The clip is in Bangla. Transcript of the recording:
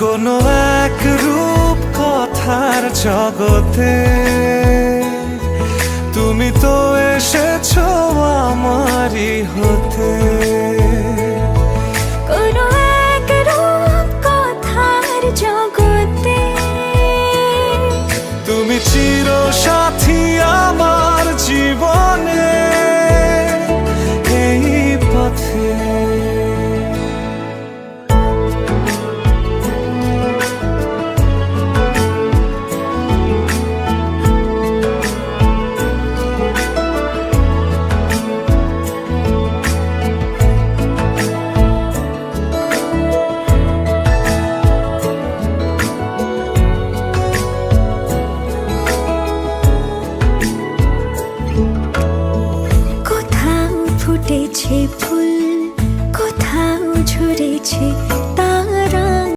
কোনো এক রূপ কথার জগতে। তুমি তো এসেছ আমারই হতে। কথার জগতে। তুমি চির ফুটেছে ফুল কোথাও ঝরেছে